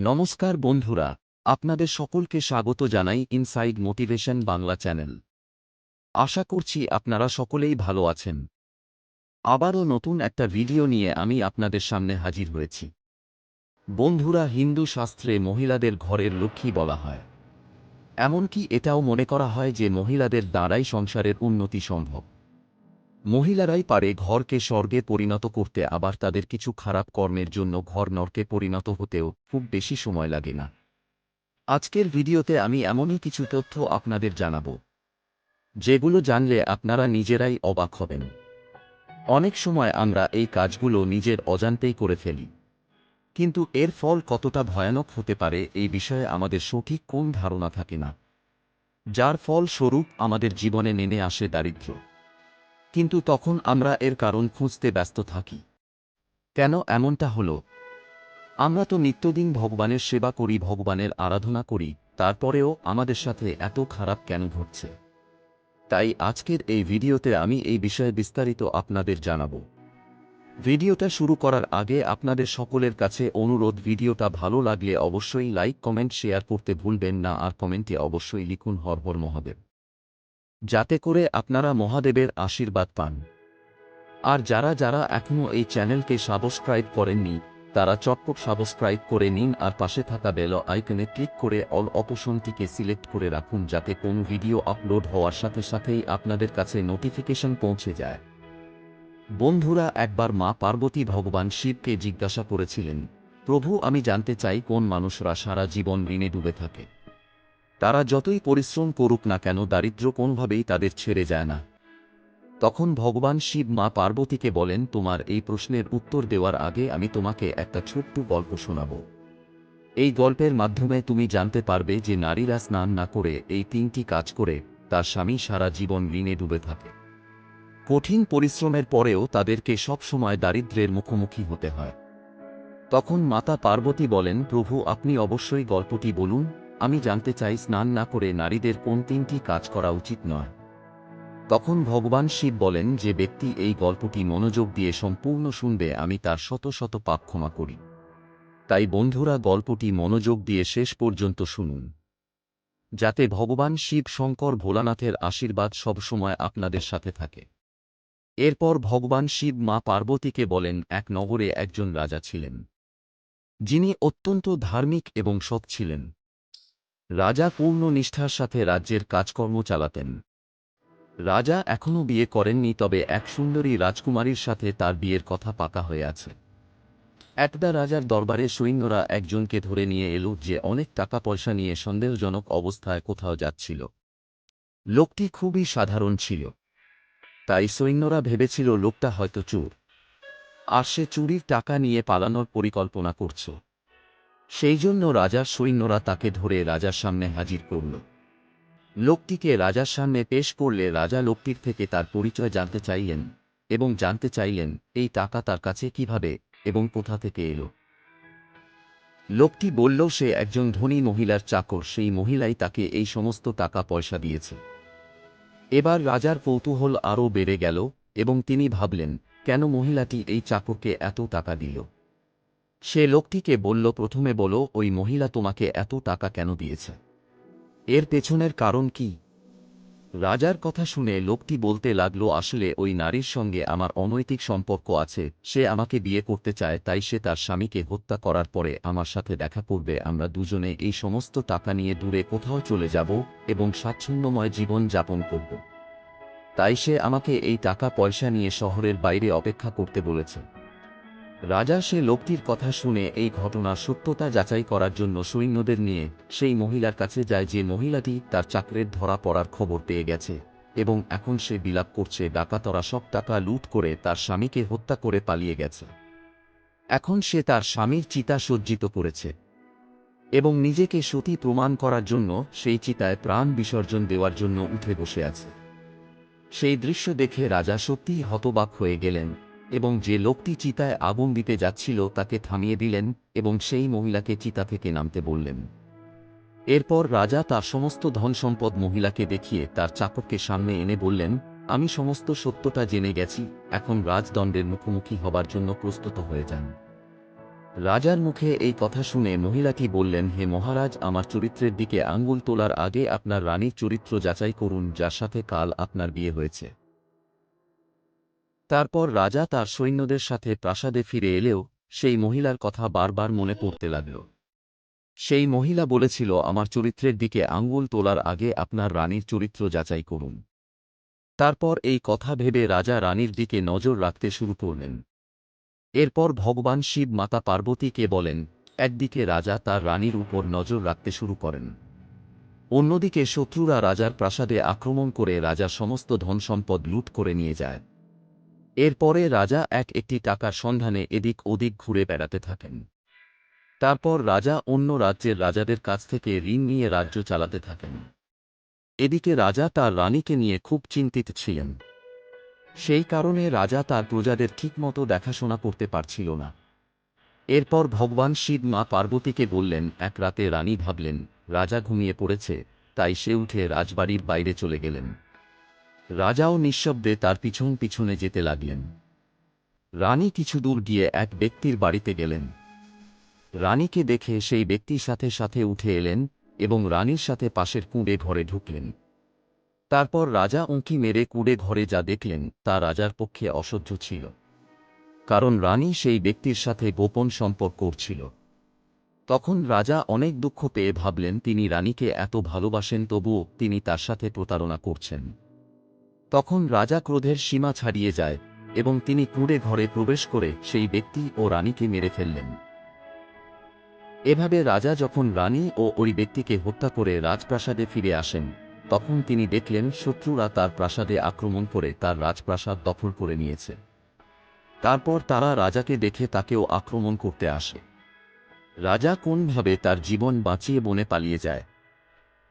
নমস্কার বন্ধুরা, আপনাদের সকলকে স্বাগত জানাই ইনসাইড মোটিভেশন বাংলা চ্যানেল। আশা করছি আপনারা সকলেই ভালো আছেন। আবারও নতুন একটা ভিডিও নিয়ে আমি আপনাদের সামনে হাজির হয়েছি। বন্ধুরা, হিন্দু শাস্ত্রে মহিলাদের ঘরের লক্ষ্মী বলা হয়। এমনকি এটাও মনে করা হয় যে মহিলাদের দ্বারাই সংসারের উন্নতি সম্ভব। মহিলারাই পারে ঘরকে স্বর্গে পরিণত করতে, আবার তাদের কিছু খারাপ কর্মের জন্য ঘর নরকে পরিণত হতেও খুব বেশি সময় লাগে না। আজকের ভিডিওতে আমি এমনই কিছু তথ্য আপনাদের জানাব, যেগুলো জানলে আপনারা নিজেরাই অবাক হবেন। অনেক সময় আমরা এই কাজগুলো নিজের অজান্তেই করে ফেলি, কিন্তু এর ফল কতটা ভয়ানক হতে পারে এই বিষয়ে আমাদের সঠিক কোন ধারণা থাকে না, যার ফল স্বরূপ আমাদের জীবনে নেমে আসে দারিদ্র্য। কিন্তু তখন আমরা এর কারণ খুঁজতে ব্যস্ত থাকি। কেন এমনটা হলো? আমরা তো নিত্যদিন ভগবানের সেবা করি, ভগবানের আরাধনা করি, তারপরেও আমাদের সাথে এত খারাপ কেন ঘটছে? তাই আজকের এই ভিডিওতে আমি এই বিষয়ে বিস্তারিত আপনাদের জানাব। ভিডিওটা শুরু করার আগে আপনাদের সকলের কাছে অনুরোধ, ভিডিওটা ভালো লাগলে অবশ্যই লাইক, কমেন্ট, শেয়ার করতে ভুলবেন না, আর কমেন্টে অবশ্যই লিখুন হর হর মহাদেব। যাতে করে আপনারা মহাদেবের আশীর্বাদ পান। আর যারা যারা এখনও এই চ্যানেলকে সাবস্ক্রাইব করেননি, তারা চটপট সাবস্ক্রাইব করে নিন আর পাশে থাকা বেল আইকনে ক্লিক করে অল অপশনটিকে সিলেক্ট করে রাখুন যাতে কোনো ভিডিও আপলোড হওয়ার সাথে সাথেই আপনাদের কাছে নোটিফিকেশন পৌঁছে যায়। বন্ধুরা, একবার মা পার্বতী ভগবান শিবকে জিজ্ঞাসা করেছিলেন, প্রভু, আমি জানতে চাই কোন মানুষরা সারা জীবন ঋণে ডুবে থাকে? তারা যতই পরিশ্রম করুক না কেন দারিদ্র কোনোভাবেই তাদের ছেড়ে যায় না। তখন ভগবান শিব মা পার্বতীকে বলেন, তোমার এই প্রশ্নের উত্তর দেওয়ার আগে আমি তোমাকে একটা ছোট্ট গল্প শোনাব। এই গল্পের মাধ্যমে তুমি জানতে পারবে যে নারীরা স্নান না করে এই তিনটি কাজ করে, তার স্বামী সারা জীবন ঋণে ডুবে থাকে। কঠিন পরিশ্রমের পরেও তাদেরকে সবসময় দারিদ্র্যের মুখোমুখি হতে হয়। তখন মাতা পার্বতী বলেন, প্রভু, আপনি অবশ্যই গল্পটি বলুন। আমি জানতে চাই স্নান না করে নারীদের কোন তিনটি কাজ করা উচিত নয়। তখন ভগবান শিব বলেন যে ব্যক্তি এই গল্পটি মনোযোগ দিয়ে সম্পূর্ণ শুনবে, আমি তার শত শত পাপ ক্ষমা করি। তাই বন্ধুরা, গল্পটি মনোযোগ দিয়ে শেষ পর্যন্ত শুনুন। যাতে ভগবান শিব শঙ্কর ভোলানাথের আশীর্বাদ সবসময় আপনাদের সাথে থাকে। এরপর ভগবান শিব মা পার্বতীকে বলেন, এক নগরে একজন রাজা ছিলেন। যিনি অত্যন্ত ধার্মিক এবং সৎ ছিলেন। রাজা পূর্ণ নিষ্ঠার সাথে রাজ্যের কাজকর্ম চালাতেন। রাজা এখনও বিয়ে করেননি, তবে এক সুন্দরী রাজকুমারীর সাথে তার বিয়ের কথা পাকা হয়ে আছে। একদা রাজার দরবারে সৈন্যরা একজনকে ধরে নিয়ে এলো যে অনেক টাকা পয়সা নিয়ে সন্দেহজনক অবস্থায় কোথাও যাচ্ছিল। লোকটি খুবই সাধারণ ছিল। তাই সৈন্যরা ভেবেছিল লোকটা হয়তো চোর। আর সে চুরির টাকা নিয়ে পালানোর পরিকল্পনা করছ। সেই জন্য রাজার সৈন্যরা তাকে ধরে রাজার সামনে হাজির করল। লোকটিকে রাজার সামনে পেশ করলে রাজা লোকটির থেকে তার পরিচয় জানতে চাইলেন এবং জানতে চাইলেন, এই টাকা তার কাছে কীভাবে এবং কোথা থেকে এলো? লোকটি বলল, সে একজন ধনী মহিলার চাকর, সেই মহিলাই তাকে এই সমস্ত টাকা পয়সা দিয়েছে। এবার রাজার কৌতূহল আরও বেড়ে গেল এবং তিনি ভাবলেন, কেন মহিলাটি এই চাকরকে এত টাকা দিল? সে লোকটিকে বলল, প্রথমে বলো, ওই মহিলা তোমাকে এত টাকা কেন দিয়েছে? এর পেছনের কারণ কি? রাজার কথা শুনে লোকটি বলতে লাগল, আসলে ওই নারীর সঙ্গে আমার অনৈতিক সম্পর্ক আছে। সে আমাকে বিয়ে করতে চায়, তাই সে তার স্বামীকে হত্যা করার পরে আমার সাথে দেখা করবে। আমরা দুজনে এই সমস্ত টাকা নিয়ে দূরে কোথাও চলে যাব এবং স্বাচ্ছন্দ্যময় জীবন যাপন করব। তাই সে আমাকে এই টাকা পয়সা নিয়ে শহরের বাইরে অপেক্ষা করতে বলেছে। রাজা সে লোকটির কথা শুনে এই ঘটনার সত্যতা যাচাই করার জন্য সৈন্যদের নিয়ে সেই মহিলার কাছে যায় যে মহিলাটি তার চাকরের ধরা পড়ার খবর পেয়ে গেছে এবং এখন সে বিলাপ করছে, ডাকাতরা সব টাকা লুট করে তার স্বামীকে হত্যা করে পালিয়ে গেছে। এখন সে তার স্বামীর চিতা সজ্জিত করেছে এবং নিজেকে সতী প্রমাণ করার জন্য সেই চিতায় প্রাণ বিসর্জন দেওয়ার জন্য উঠে বসে আছে। সেই দৃশ্য দেখে রাজা সত্যিই হতবাক হয়ে গেলেন। এবং যে লোকটি চিতায় আগুন দিতে যাচ্ছিল তাকে থামিয়ে দিলেন এবং সেই মহিলাকে চিতা থেকে নামতে বললেন। এরপর রাজা তার সমস্ত ধন সম্পদ মহিলাকে দেখিয়ে তার চাকরকে সামনে এনে বললেন, আমি সমস্ত সত্যটা জেনে গেছি, এখন রাজদণ্ডের মুখোমুখি হবার জন্য প্রস্তুত হয়ে যান। রাজার মুখে এই কথা শুনে মহিলাটি বললেন, হে মহারাজ, আমার চরিত্রের দিকে আঙ্গুল তোলার আগে আপনার রানীর চরিত্র যাচাই করুন, যার সাথে কাল আপনার বিয়ে হয়েছে। তারপর রাজা তার সৈন্যদের সাথে প্রাসাদে ফিরে এলেও সেই মহিলার কথা বারবার মনে পড়তে লাগল। সেই মহিলা বলেছিল, আমার চরিত্রের দিকে আঙ্গুল তোলার আগে আপনার রানীর চরিত্র যাচাই করুন। তারপর এই কথা ভেবে রাজা রানীর দিকে নজর রাখতে শুরু করলেন। এরপর ভগবান শিব মাতা পার্বতীকে বলেন, একদিকে রাজা তার রানীর উপর নজর রাখতে শুরু করেন। অন্যদিকে শত্রুরা রাজার প্রাসাদে আক্রমণ করে রাজা সমস্ত ধনসম্পদ লুট করে নিয়ে যায়। এরপরে রাজা এক একটি টাকার সন্ধানে এদিক ওদিক ঘুরে বেড়াতে থাকেন। তারপর রাজা অন্য রাজ্যের রাজাদের কাছ থেকে ঋণ নিয়ে রাজ্য চালাতে থাকেন। এদিকে রাজা তার রানীকে নিয়ে খুব চিন্তিত ছিলেন। সেই কারণে রাজা তার প্রজাদের ঠিকমতো দেখাশোনা করতে পারছিল না। এরপর ভগবান শিব মা পার্বতীকে বললেন, এক রাতে রানী ভাবলেন, রাজা ঘুমিয়ে পড়েছে, তাই সে উঠে রাজবাড়ির বাইরে চলে গেলেন। রাজাও নিঃশব্দে তার পিছন পিছনে যেতে লাগলেন। রানী কিছু দূর গিয়ে এক ব্যক্তির বাড়িতে গেলেন। রানীকে দেখে সেই ব্যক্তির সাথে সাথে উঠে এলেন এবং রানীর সাথে পাশের কুঁড়ে ঘরে ঢুকলেন। তারপর রাজা উঁকি মেরে কুড়ে ঘরে যা দেখলেন তা রাজার পক্ষে অসহ্য ছিল। কারণ রানী সেই ব্যক্তির সাথে গোপন সম্পর্ক করছিল। তখন রাজা অনেক দুঃখ পেয়ে ভাবলেন, তিনি রানীকে এত ভালোবাসেন, তবুও তিনি তার সাথে প্রতারণা করছেন। তখন রাজা ক্রোধের সীমা ছাড়িয়ে যায় এবং তিনি কুঁড়ে ঘরে প্রবেশ করে সেই ব্যক্তি ও রানীকে মেরে ফেললেন। এভাবে রাজা যখন রানী ও ওই ব্যক্তিকে হত্যা করে রাজপ্রাসাদে ফিরে আসেন, তখন তিনি দেখলেন শত্রুরা তার প্রাসাদে আক্রমণ করে তার রাজপ্রাসাদ দখল করে নিয়েছে। তারপর তারা রাজাকে দেখে তাকেও আক্রমণ করতে আসে। রাজা কোনভাবে তার জীবন বাঁচিয়ে বনে পালিয়ে যায়?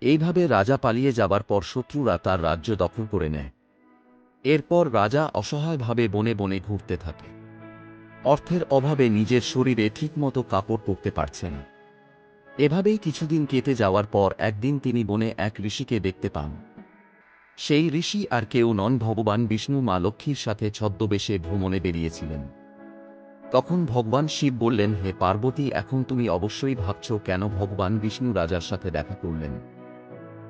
এইভাবে রাজা পালিয়ে যাবার পর শত্রুরা তার রাজ্য দখল করে নেয়। এরপর রাজা অসহায়ভাবে বনে বনে ঘুরতে থাকে। অর্থের অভাবে নিজের শরীরে ঠিকমতো কাপড় পরতে পারছে না। এভাবেই কিছুদিন কেটে যাওয়ার পর একদিন তিনি বনে এক ঋষিকে দেখতে পান। সেই ঋষি আর কেউ নন, ভগবান বিষ্ণু মা লক্ষ্মীর সাথে ছদ্মবেশে ভ্রমণে বেরিয়েছিলেন। তখন ভগবান শিব বললেন, হে পার্বতী, এখন তুমি অবশ্যই ভাবছ কেন ভগবান বিষ্ণু রাজার সাথে দেখা করলেন?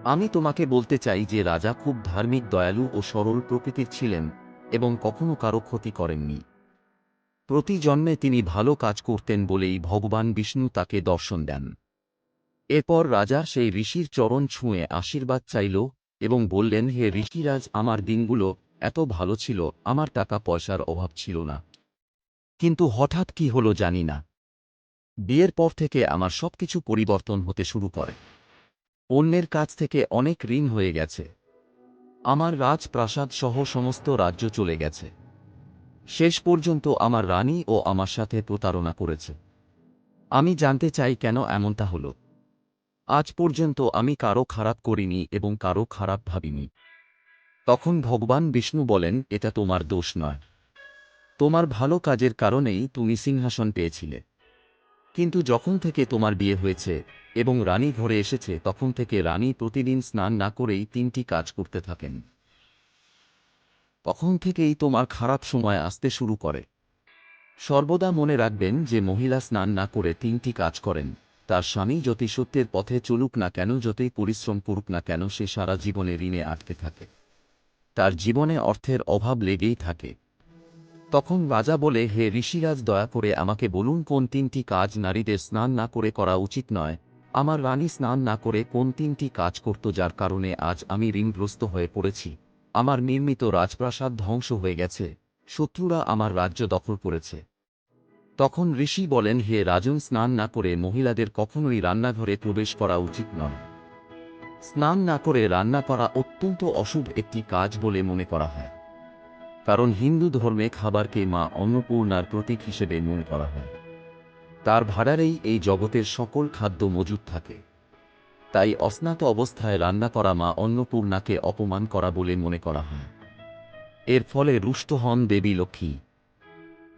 আমি তোমাকে বলতে চাই যে রাজা খুব ধার্মিক, দয়ালু ও সরল প্রকৃতির ছিলেন এবং কখনো কারও ক্ষতি করেননি। প্রতি জন্মে তিনি ভালো কাজ করতেন বলেই ভগবান বিষ্ণু তাকে দর্শন দেন। এরপর রাজা সেই ঋষির চরণ ছুঁয়ে আশীর্বাদ চাইল এবং বললেন, হে ঋষিরাজ, আমার দিনগুলো এত ভালো ছিল, আমার টাকা পয়সার অভাব ছিল না। কিন্তু হঠাৎ কি হলো জানি না। বিয়ের পর থেকে আমার সবকিছু পরিবর্তন হতে শুরু করে। অন্যের কাছ থেকে অনেক ঋণ হয়ে গেছে। আমার রাজপ্রাসাদ সহ সমস্ত রাজ্য চলে গেছে। শেষ পর্যন্ত আমার রানী ও আমার সাথে প্রতারণা করেছে। আমি জানতে চাই কেন এমনটা হলো। আজ পর্যন্ত আমি কারও খারাপ করিনি এবং কারও খারাপ ভাবিনি। তখন ভগবান বিষ্ণু বলেন, এটা তোমার দোষ নয়। তোমার ভালো কাজের কারণেই তুমি সিংহাসন পেয়েছিলে। কিন্তু যখন থেকে তোমার বিয়ে হয়েছে এবং রানী ঘরে এসেছে, তখন থেকে রানী প্রতিদিন স্নান না করেই তিনটি কাজ করতে থাকেন। তখন থেকেই তোমার খারাপ সময় আসতে শুরু করে। সর্বদা মনে রাখবেন যে মহিলা স্নান না করে তিনটি কাজ করেন। তার স্বামী যতই সত্যের পথে চলুক না কেন, যতই পরিশ্রম করুক না কেন, সে সারা জীবনে ঋণে আটকে থাকে। তার জীবনে অর্থের অভাব লেগেই থাকে। তখন রাজা বলে, হে ঋষিরাজ, দয়া করে আমাকে বলুন, কোন তিনটি কাজ নারীদের স্নান না করে করা উচিত নয়? আমার রানী স্নান না করে কোন তিনটি কাজ করত যার কারণে আজ আমি ঋণগ্রস্ত হয়ে পড়েছি? আমার নির্মিত রাজপ্রাসাদ ধ্বংস হয়ে গেছে। শত্রুরা আমার রাজ্য দখল করেছে। তখন ঋষি বলেন, হে রাজন, স্নান না করে মহিলাদের কখনোই রান্নাঘরে প্রবেশ করা উচিত নয়। স্নান না করে রান্না করা অত্যন্ত অশুভ একটি কাজ বলে মনে করা হয়। কারণ হিন্দু ধর্মে খাবারকে মা অন্নপূর্ণার প্রতীক হিসেবে মনে করা হয়। তার ভাড়ারেই এই জগতের সকল খাদ্য মজুদ থাকে। তাই অস্নাত অবস্থায় রান্না করা মা অন্নপূর্ণাকে অপমান করা বলে মনে করা হয়। এর ফলে রুষ্ট হন দেবী লক্ষ্মী,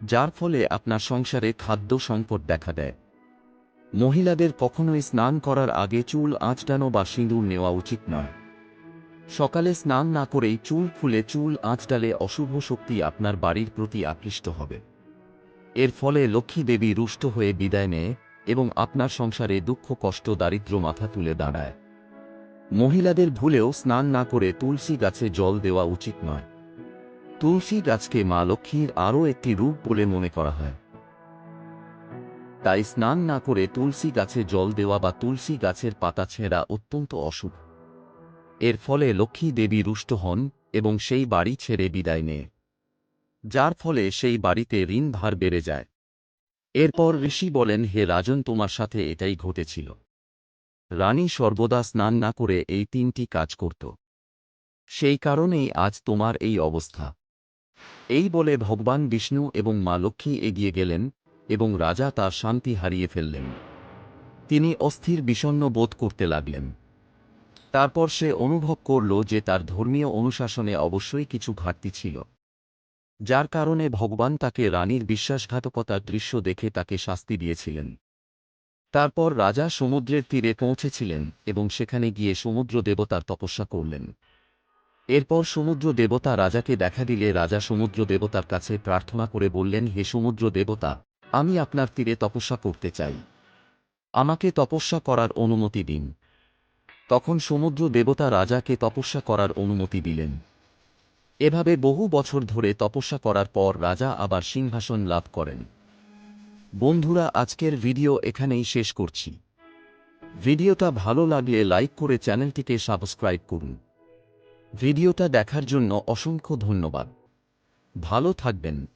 যার ফলে আপনার সংসারে খাদ্য সংকট দেখা দেয়। মহিলাদের কখনোই স্নান করার আগে চুল আঁচড়ানো বা সিঁদুর নেওয়া উচিত নয়। সকালে স্নান না করেই চুল ফুলে চুল আঁচডালে অশুভ শক্তি আপনার বাড়ির প্রতি আকৃষ্ট হবে। এর ফলে লক্ষ্মী দেবী রুষ্ট হয়ে বিদায় নেয় এবং আপনার সংসারে দুঃখ, কষ্ট, দারিদ্র মাথা তুলে দাঁড়ায়। মহিলাদের ভুলেও স্নান না করে তুলসী গাছে জল দেওয়া উচিত নয়। তুলসী গাছকে মা লক্ষ্মীর আরও একটি রূপ বলে মনে করা হয়। তাই স্নান না করে তুলসী গাছে জল দেওয়া বা তুলসী গাছের পাতা ছেঁড়া অত্যন্ত অশুভ। এর ফলে লক্ষ্মী দেবী রুষ্ট হন এবং সেই বাড়ি ছেড়ে বিদায় নেয়। যার ফলে সেই বাড়িতে ঋণ ভার বেড়ে যায়। এরপর ঋষি বলেন, হে রাজন, তোমার সাথে এটাই ঘটেছিল। রানী সর্বদা স্নান না করে এই তিনটি কাজ করত। সেই কারণেই আজ তোমার এই অবস্থা। এই বলে ভগবান বিষ্ণু এবং মা লক্ষ্মী এগিয়ে গেলেন এবং রাজা তার শান্তি হারিয়ে ফেললেন। তিনি অস্থির বিষণ্ণ বোধ করতে লাগলেন। তারপর সে অনুভব করল যে তার ধর্মীয় অনুশাসনে অবশ্যই কিছু ঘাটতি ছিল। যার কারণে ভগবান তাকে রানীর বিশ্বাসঘাতকতার দৃশ্য দেখে তাকে শাস্তি দিয়েছিলেন। তারপর রাজা সমুদ্রের তীরে পৌঁছেছিলেন এবং সেখানে গিয়ে সমুদ্র দেবতার তপস্যা করলেন। এরপর সমুদ্র দেবতা রাজাকে দেখা দিলে রাজা সমুদ্র দেবতার কাছে প্রার্থনা করে বললেন, হে সমুদ্র দেবতা, আমি আপনার তীরে তপস্যা করতে চাই। আমাকে তপস্যা করার অনুমতি দিন। তখন সমুদ্র দেবতা রাজাকে তপস্যা করার অনুমতি দিলেন। এভাবে বহু বছর ধরে তপস্যা করার পর রাজা আবার সিংহাসন লাভ করেন। বন্ধুরা, আজকের ভিডিও এখানেই শেষ করছি। ভিডিওটা ভালো লাগলে লাইক করে চ্যানেলটিকে সাবস্ক্রাইব করুন। ভিডিওটা দেখার জন্য অসংখ্য ধন্যবাদ। ভালো থাকবেন।